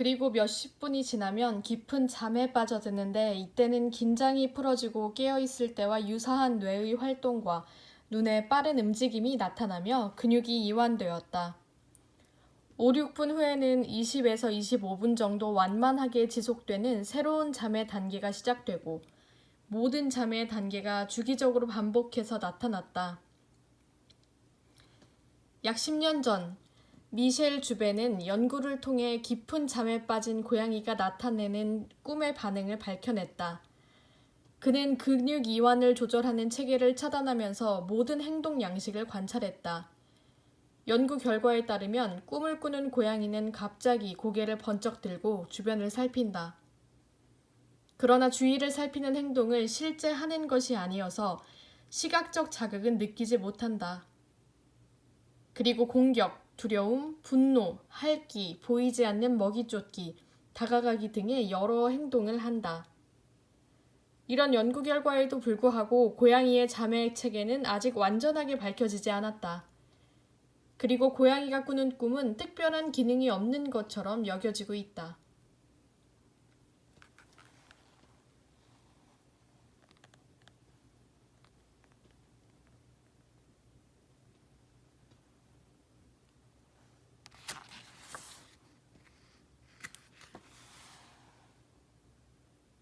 그리고 몇십 분이 지나면 깊은 잠에 빠져드는데 이때는 긴장이 풀어지고 깨어있을 때와 유사한 뇌의 활동과 눈의 빠른 움직임이 나타나며 근육이 이완되었다. 5, 6분 후에는 20에서 25분 정도 완만하게 지속되는 새로운 잠의 단계가 시작되고 모든 잠의 단계가 주기적으로 반복해서 나타났다. 약 10년 전 미셸 주베는 연구를 통해 깊은 잠에 빠진 고양이가 나타내는 꿈의 반응을 밝혀냈다. 그는 근육 이완을 조절하는 체계를 차단하면서 모든 행동 양식을 관찰했다. 연구 결과에 따르면 꿈을 꾸는 고양이는 갑자기 고개를 번쩍 들고 주변을 살핀다. 그러나 주위를 살피는 행동을 실제 하는 것이 아니어서 시각적 자극은 느끼지 못한다. 그리고 공격, 두려움, 분노, 할기, 보이지 않는 먹이 쫓기, 다가가기 등의 여러 행동을 한다. 이런 연구 결과에도 불구하고 고양이의 잠의 체계는 아직 완전하게 밝혀지지 않았다. 그리고 고양이가 꾸는 꿈은 특별한 기능이 없는 것처럼 여겨지고 있다.